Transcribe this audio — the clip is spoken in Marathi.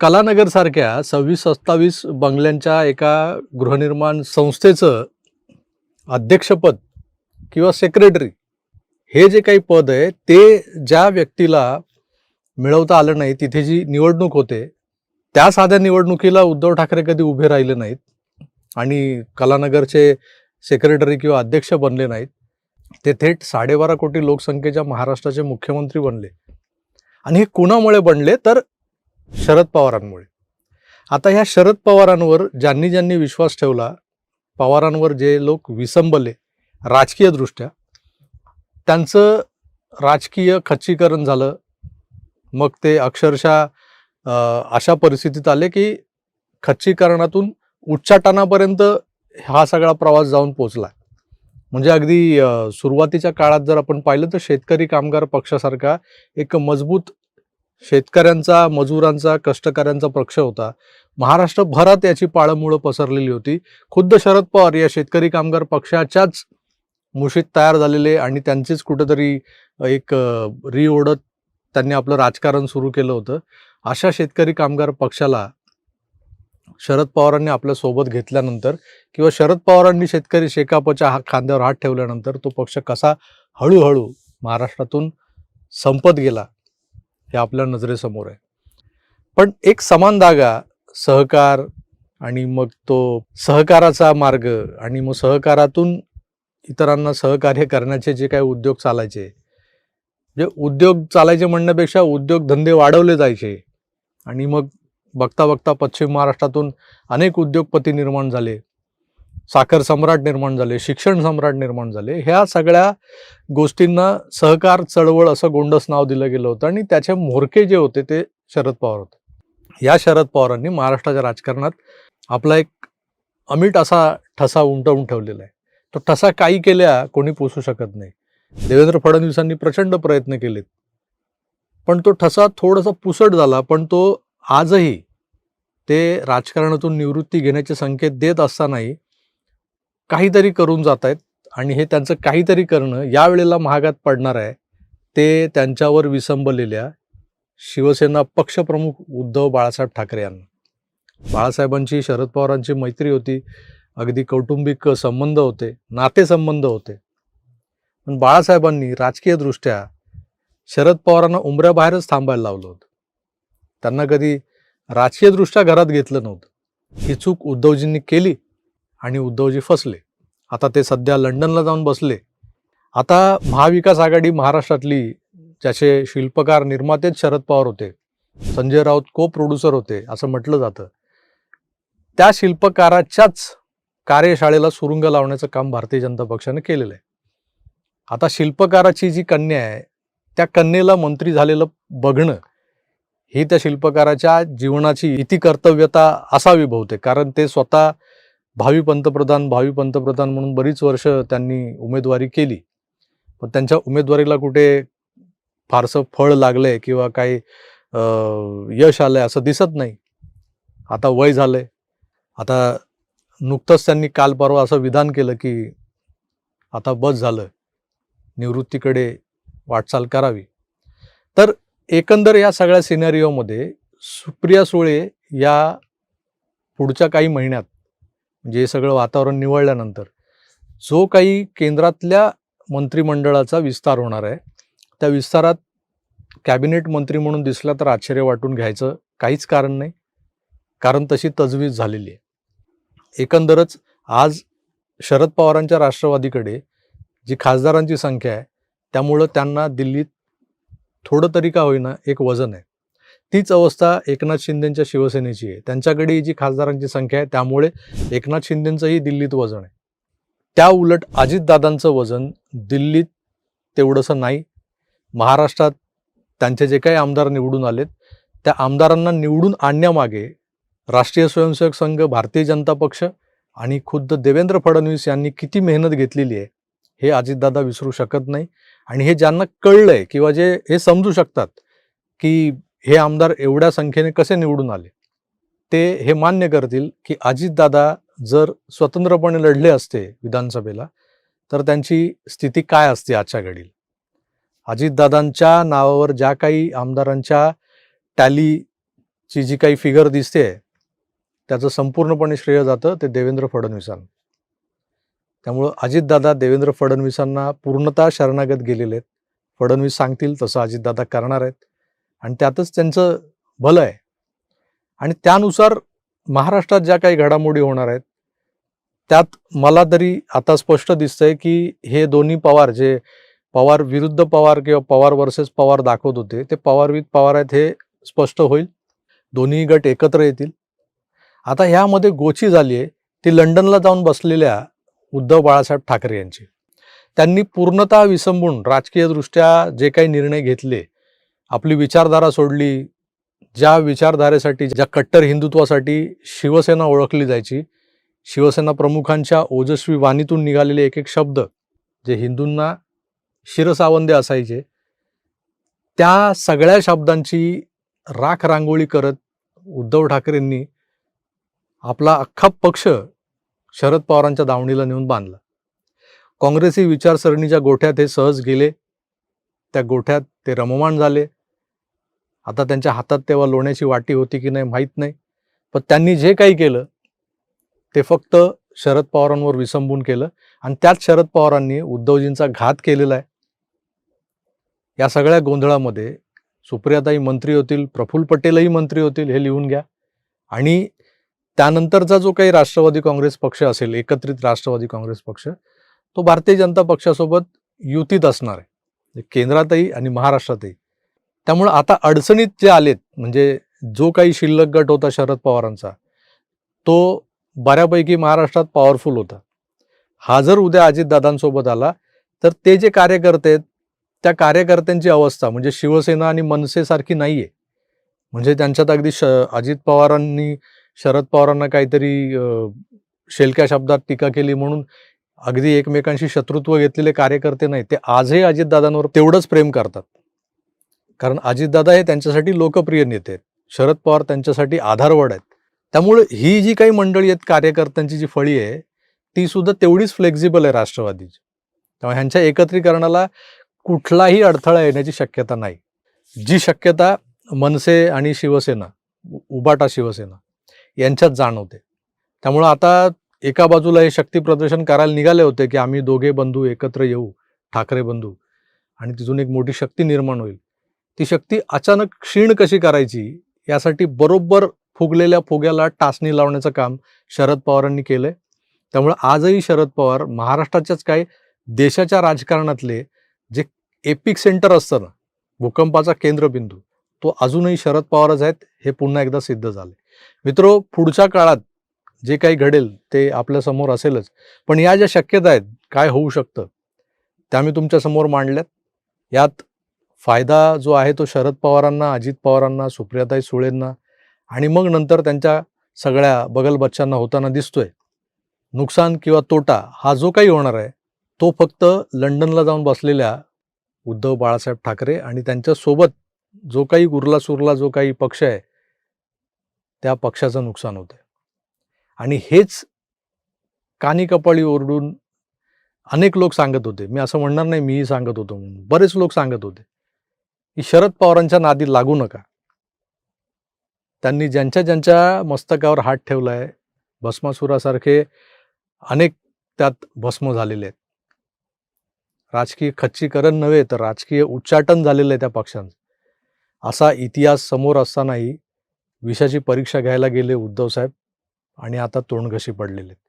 कलानगरसारख्या सव्वीस सत्तावीस बंगल्यांच्या एका गृहनिर्माण संस्थेचं अध्यक्षपद किंवा सेक्रेटरी हे जे काही पद आहे ते ज्या व्यक्तीला मिळवता आलं नाही तिथे जी निवडणूक होते त्या साध्या निवडणुकीला उद्धव ठाकरे कधी उभे राहिले नाहीत आणि कलानगरचे सेक्रेटरी किंवा अध्यक्ष बनले नाहीत ते थेट साडेबारा कोटी लोकसंख्येच्या महाराष्ट्राचे मुख्यमंत्री बनले. आणि हे कुणामुळे बनले? तर शरद पवारांमुळे. आता ह्या शरद पवारांवर ज्यांनी ज्यांनी विश्वास ठेवला पवारांवर जे लोक विसंबले राजकीयदृष्ट्या त्यांचं राजकीय खच्चीकरण झालं. मग ते अक्षरशः अशा परिस्थितीत आले की खच्चीकरणातून उच्चाटनापर्यंत हा सगळा प्रवास जाऊन पोचला. म्हणजे अगदी सुरुवातीच्या काळात जर आपण पाहिलं तर शेतकरी कामगार पक्षासारखा एक मजबूत शेतकऱ्यांचा मजुरांचा कष्टकऱ्यांचा पक्ष होता. महाराष्ट्रभरात याची पाळंमुळं पसरलेली होती. खुद्द शरद पवार या शेतकरी कामगार पक्षाच्याच मुशीत तयार झालेले आणि त्यांचीच कुठंतरी एक रिओढत त्यांनी आपलं राजकारण सुरू केलं होतं. अशा शेतकरी कामगार पक्षाला शरद पवारांनी आपल्यासोबत घेतल्यानंतर किंवा शरद पवारांनी शेतकरी शेकापच्या हा खांद्यावर हात ठेवल्यानंतर तो पक्ष कसा हळूहळू महाराष्ट्रातून संपत गेला हे आपल्या नजरेसमोर आहे. पण एक समान धागा सहकार आणि मग तो सहकाराचा मार्ग आणि मग सहकारातून इतरांना सहकार्य करण्याचे जे काही उद्योग चालायचे जे उद्योग चालायचे म्हणण्यापेक्षा उद्योगधंदे वाढवले जायचे आणि मग बघता बघता पश्चिम महाराष्ट्रातून अनेक उद्योगपती निर्माण झाले. साखर सम्राट निर्माण झाले शिक्षण सम्राट निर्माण झाले ह्या सगळ्या गोष्टींना सहकार चळवळ असं गोंडस नाव दिलं गेलं होतं आणि त्याचे म्होरके जे होते ते शरद पवार होते. या शरद पवारांनी महाराष्ट्राच्या राजकारणात आपला एक अमिट असा ठसा उमटवून ठेवलेला आहे. तो ठसा काही केल्या कोणी पोसू शकत नाही. देवेंद्र फडणवीसांनी प्रचंड प्रयत्न केलेत. पण तो ठसा थोडासा पुसट झाला पण तो आजही ते राजकारणातून निवृत्ती घेण्याचे संकेत देत असतानाही काहीतरी करून जात आहेत आणि हे त्यांचं काहीतरी करणं यावेळेला महागात पडणार आहे ते त्यांच्यावर विसंबलेल्या शिवसेना पक्षप्रमुख उद्धव बाळासाहेब ठाकरे यांना. बाळासाहेबांची शरद पवारांची मैत्री होती अगदी कौटुंबिक संबंध होते नातेसंबंध होते. पण बाळासाहेबांनी राजकीयदृष्ट्या शरद पवारांना उमऱ्याबाहेरच थांबायला लावलं होतं. त्यांना कधी राजकीयदृष्ट्या घरात घेतलं नव्हतं. ही चूक उद्धवजींनी केली आणि उद्धवजी फसले आता ते सध्या लंडनला जाऊन बसले. आता महाविकास आघाडी महाराष्ट्रातली ज्याचे शिल्पकार निर्मातेच शरद पवार होते संजय राऊत को प्रोड्युसर होते असं म्हटलं जातं. त्या शिल्पकाराच्याच कार्यशाळेला सुरुंग लावण्याचं काम भारतीय जनता पक्षाने केलेलं आहे. आता शिल्पकाराची जी कन्या आहे त्या कन्येला मंत्री झालेलं बघणं ही त्या शिल्पकाराच्या जीवनाची इति कर्तव्यता असावी बहुतेक कारण ते स्वतः भावी पंतप्रधान भावी पंतप्रधान म्हणून बरीच वर्ष त्यांनी उमेदवारी केली. पण त्यांच्या उमेदवारीला कुठे फारसं फळ लागलंय किंवा काही यश आलंय असं दिसत नाही. आता वय झालंय. आता नुकतंच त्यांनी काल परवा असं विधान केलं की आता बस झालं. निवृत्तीकडे वाटचाल करावी. तर एकंदर या सगळ्या सिनेरिओमध्ये सुप्रिया सुळे या पुढच्या काही महिन्यात म्हणजे हे सगळं वातावरण निवळल्यानंतर जो काही केंद्रातल्या मंत्रिमंडळाचा विस्तार होणार आहे त्या विस्तारात कॅबिनेट मंत्री म्हणून दिसला तर आश्चर्य वाटून घ्यायचं काहीच कारण नाही. कारण तशी तजवीज झालेली आहे. एकंदरच आज शरद पवारांच्या राष्ट्रवादीकडे जी खासदारांची संख्या आहे त्यामुळं त्यांना दिल्लीत थोडं तरी का होईना एक वजन आहे. तीच अवस्था एकनाथ शिंदेच्या शिवसेनेची आहे. त्यांच्याकडे ही जी खासदारांची संख्या आहे त्यामुळे एकनाथ शिंदेचंही दिल्लीत वजन आहे. त्या उलट अजितदादांचं वजन दिल्लीत तेवढंसं नाही. महाराष्ट्रात त्यांचे जे काही आमदार निवडून आलेत त्या आमदारांना निवडून आणण्यामागे राष्ट्रीय स्वयंसेवक संघ भारतीय जनता पक्ष आणि खुद्द देवेंद्र फडणवीस यांनी किती मेहनत घेतलेली आहे हे अजितदादा विसरू शकत नाही. आणि हे ज्यांना कळलं आहे किंवा जे हे समजू शकतात की हे आमदार एवढ्या संख्येने कसे निवडून आले? ते हे मान्य करतील की अजितदादा जर स्वतंत्रपणे लढले असते विधानसभेला तर त्यांची स्थिती काय असते आजच्या घडीला? अजितदादांच्या नावावर ज्या काही आमदारांच्या टॅली ची जी काही फिगर दिसते त्याचं संपूर्णपणे श्रेय जातं ते देवेंद्र फडणवीसांना. त्यामुळं अजितदादा देवेंद्र फडणवीसांना पूर्णतः शरणागत गेलेले आहेत. फडणवीस सांगतील तसं अजितदादा करणार आहेत. आणि त्यातच त्यांचं भलं आहे. आणि त्यानुसार महाराष्ट्रात ज्या काही घडामोडी होणार आहेत त्यात मला तरी आता स्पष्ट दिसतंय की हे दोन्ही पवार जे पवार विरुद्ध पवार किंवा पवार वर्सेस पवार दाखवत होते ते पवार विथ पवार आहेत हे स्पष्ट होईल. दोन्ही गट एकत्र येतील. आता ह्यामध्ये गोची झाली आहे ती लंडनला जाऊन बसलेल्या उद्धव बाळासाहेब ठाकरे यांची. त्यांनी पूर्णतः विसंबून राजकीयदृष्ट्या जे काही निर्णय घेतले आपली विचारधारा सोडली ज्या विचारधारेसाठी ज्या कट्टर हिंदुत्वासाठी शिवसेना ओळखली जायची शिवसेना प्रमुखांच्या ओजस्वी वाणीतून निघालेले एक एक शब्द जे हिंदूंना शिरसावंदे असायचे त्या सगळ्या शब्दांची राख रांगोळी करत उद्धव ठाकरेंनी आपला अख्खा पक्ष शरद पवारांच्या दावणीला नेऊन बांधला. काँग्रेसी विचारसरणीच्या गोठ्यात हे सहज गेले त्या गोठ्यात ते रममाण झाले आता त्यांच्या हातात तेव्हा लोण्याची वाटी होती की नाही माहीत नाही. पण त्यांनी जे काही केलं ते फक्त शरद पवारांवर विसंबून केलं. आणि त्याच शरद पवारांनी उद्धवजींचा घात केलेला आहे. या सगळ्या गोंधळामध्ये सुप्रियाताई मंत्री होतील प्रफुल्ल पटेलही मंत्री होतील हे लिहून घ्या. आणि त्यानंतरचा जो काही राष्ट्रवादी काँग्रेस पक्ष असेल एकत्रित राष्ट्रवादी काँग्रेस पक्ष तो भारतीय जनता पक्षासोबत युतीत असणार आहे. म्हणजे केंद्रातही आणि महाराष्ट्रातही. त्यामुळं आता अडचणीत जे आलेत म्हणजे जो काही शिल्लक गट होता शरद पवारांचा तो बऱ्यापैकी महाराष्ट्रात पॉवरफुल होता. हा जर उद्या अजितदादांसोबत आला तर ते जे कार्यकर्ते आहेत त्या कार्यकर्त्यांची अवस्था म्हणजे शिवसेना आणि मनसेसारखी नाही आहे म्हणजे त्यांच्यात अगदी श अजित पवारांनी शरद पवारांना काहीतरी शेलक्या शब्दात टीका केली म्हणून अगदी एकमेकांशी शत्रुत्व घेतलेले कार्यकर्ते नाही ते आजही अजितदादांवर तेवढंच प्रेम करतात. कारण अजितदादा हे त्यांच्यासाठी लोकप्रिय नेते आहेत. शरद पवार त्यांच्यासाठी आधारवड आहेत. त्यामुळे ही जी काही मंडळी आहेत कार्यकर्त्यांची जी फळी आहे ती सुद्धा तेवढीच फ्लेक्झिबल आहे राष्ट्रवादीची. त्यामुळे ह्यांच्या एकत्रीकरणाला कुठलाही अडथळा येण्याची शक्यता नाही. जी शक्यता मनसे आणि शिवसेना उबाटा शिवसेना यांच्यात जाणवते. त्यामुळं आता एका बाजूला हे शक्ती प्रदर्शन करायला निघाले होते की आम्ही दोघे बंधू एकत्र येऊ ठाकरे बंधू आणि तिथून एक मोठी शक्ती निर्माण होईल. ती शक्ती अचानक क्षीण कशी करायची यासाठी बरोबर फुगलेल्या फुग्याला टाचणी लावण्याचं काम शरद पवारांनी केलंय. त्यामुळे आजही शरद पवार महाराष्ट्राच्याच काय देशाच्या राजकारणातले जे एपिक सेंटर असतं ना भूकंपाचा केंद्रबिंदू तो अजूनही शरद पवारच आहेत हे पुन्हा एकदा सिद्ध झाले मित्रो पुढच्या काळात जे काही घडेल ते आपल्यासमोर असेलच. पण या ज्या शक्यता आहेत काय होऊ शकतं त्या मी तुमच्यासमोर मांडल्यात. यात फायदा जो आहे तो शरद पवारांना अजित पवारांना सुप्रियाताई सुळेंना आणि मग नंतर त्यांच्या सगळ्या बगल बच्चांना होताना दिसतोय. नुकसान किंवा तोटा हा जो काही होणार आहे तो फक्त लंडनला जाऊन बसलेल्या उद्धव बाळासाहेब ठाकरे आणि त्यांच्यासोबत जो काही उरला सुरला जो काही पक्ष आहे त्या पक्षाचं नुकसान होतं आणि हेच कानी कपाळी ओरडून अनेक लोक सांगत होते. मी असं म्हणणार नाही मीही सांगत होतो म्हणून. बरेच लोक सांगत होते. की शरद पवारांच्या नादी लागू नका. त्यांनी ज्यांच्या ज्यांच्या मस्तकावर हात ठेवलाय भस्मासुरासारखे अनेक त्यात भस्म झालेले आहेत. राजकीय खच्चीकरण नव्हे तर राजकीय उच्चाटन झालेलं आहे त्या पक्षांचं. असा इतिहास समोर असतानाही विषयाची परीक्षा घ्यायला गेले उद्धव साहेब आणि आता तोंडघशी पडलेले आहेत.